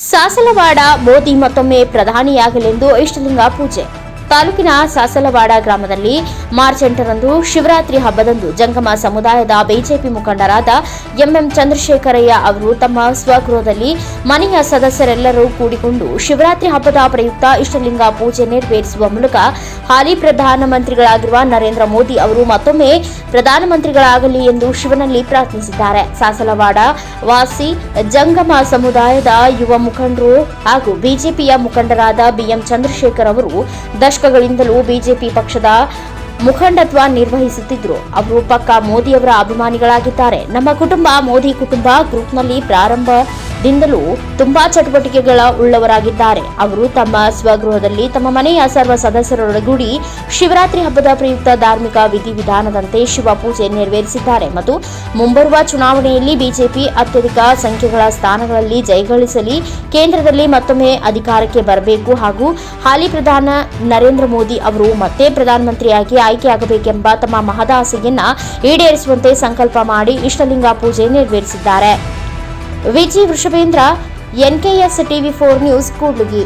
ಸಾಸಲವಾಡ ಮೋದಿ ಮತ್ತೊಮ್ಮೆ ಪ್ರಧಾನಿಯಾಗಲೆಂದು ಇಷ್ಟಲಿಂಗ ಪೂಜೆ. ತಾಲೂಕಿನ ಸಾಸಲವಾಡ ಗ್ರಾಮದಲ್ಲಿ ಮಾರ್ಚ್ ಎಂಟರಂದು ಶಿವರಾತ್ರಿ ಹಬ್ಬದಂದು ಜಂಗಮ ಸಮುದಾಯದ ಬಿಜೆಪಿ ಮುಖಂಡರಾದ ಎಂಎಂ ಚಂದ್ರಶೇಖರಯ್ಯ ಅವರು ತಮ್ಮ ಸ್ವಗೃಹದಲ್ಲಿ ಮನೆಯ ಸದಸ್ಯರೆಲ್ಲರೂ ಕೂಡಿಕೊಂಡು ಶಿವರಾತ್ರಿ ಹಬ್ಬದ ಪ್ರಯುಕ್ತ ಇಷ್ಟಲಿಂಗ ಪೂಜೆ ನೆರವೇರಿಸುವ ಮೂಲಕ ಹಾಲಿ ಪ್ರಧಾನಮಂತ್ರಿಗಳಾಗಿರುವ ನರೇಂದ್ರ ಮೋದಿ ಅವರು ಮತ್ತೊಮ್ಮೆ ಪ್ರಧಾನಮಂತ್ರಿಗಳಾಗಲಿ ಎಂದು ಶಿವನಲ್ಲಿ ಪ್ರಾರ್ಥಿಸಿದ್ದಾರೆ. ಸಾಸಲವಾಡ ವಾಸಿ ಜಂಗಮ ಸಮುದಾಯದ ಯುವ ಮುಖಂಡರು ಹಾಗೂ ಬಿಜೆಪಿಯ ಮುಖಂಡರಾದ ಬಿಎಂ ಚಂದ್ರಶೇಖರ್ ಅವರು ದಶಕಗಳಿಂದಲೂ ಬಿಜೆಪಿ ಪಕ್ಷದ ಮುಖಂಡತ್ವ ನಿರ್ವಹಿಸುತ್ತಿದ್ರು. ಅವರು ಪಕ್ಕ ಮೋದಿಯವರ ಅಭಿಮಾನಿಗಳಾಗಿದ್ದಾರೆ. ನಮ್ಮ ಕುಟುಂಬ ಮೋದಿ ಕುಟುಂಬ ಗ್ರೂಪ್ನಲ್ಲಿ ಪ್ರಾರಂಭದಿಂದಲೂ ತುಂಬಾ ಚಟುವಟಿಕೆಗಳ ಉಳ್ಳವರಾಗಿದ್ದಾರೆ. ಅವರು ತಮ್ಮ ಸ್ವಗೃಹದಲ್ಲಿ ತಮ್ಮ ಮನೆಯ ಸರ್ವ ಸದಸ್ಯರೊಡಗೂಡಿ ಶಿವರಾತ್ರಿ ಹಬ್ಬದ ಪ್ರಯುಕ್ತ ಧಾರ್ಮಿಕ ವಿಧಿವಿಧಾನದಂತೆ ಶಿವ ಪೂಜೆ ನೆರವೇರಿಸಿದ್ದಾರೆ ಮತ್ತು ಮುಂಬರುವ ಚುನಾವಣೆಯಲ್ಲಿ ಬಿಜೆಪಿ ಅತ್ಯಧಿಕ ಸಂಖ್ಯೆಗಳ ಸ್ಥಾನಗಳಲ್ಲಿ ಜಯಗಳಿಸಲಿ ಕೇಂದ್ರದಲ್ಲಿ ಮತ್ತೊಮ್ಮೆ ಅಧಿಕಾರಕ್ಕೆ ಬರಬೇಕು ಹಾಗೂ ಹಾಲಿ ಪ್ರಧಾನ ನರೇಂದ್ರ ಮೋದಿ ಅವರು ಮತ್ತೆ ಪ್ರಧಾನಮಂತ್ರಿಯಾಗಿ ಆಯ್ಕೆಯಾಗಬೇಕೆಂಬ ತಮ್ಮ ಮಹದಾಸೆಯನ್ನ ಈಡೇರಿಸುವಂತೆ ಸಂಕಲ್ಪ ಮಾಡಿ ಇಷ್ಟಲಿಂಗ ಪೂಜೆ ನೆರವೇರಿಸಿದ್ದಾರೆ. Viji Vrishabhendra NKS TV four news Kudligi.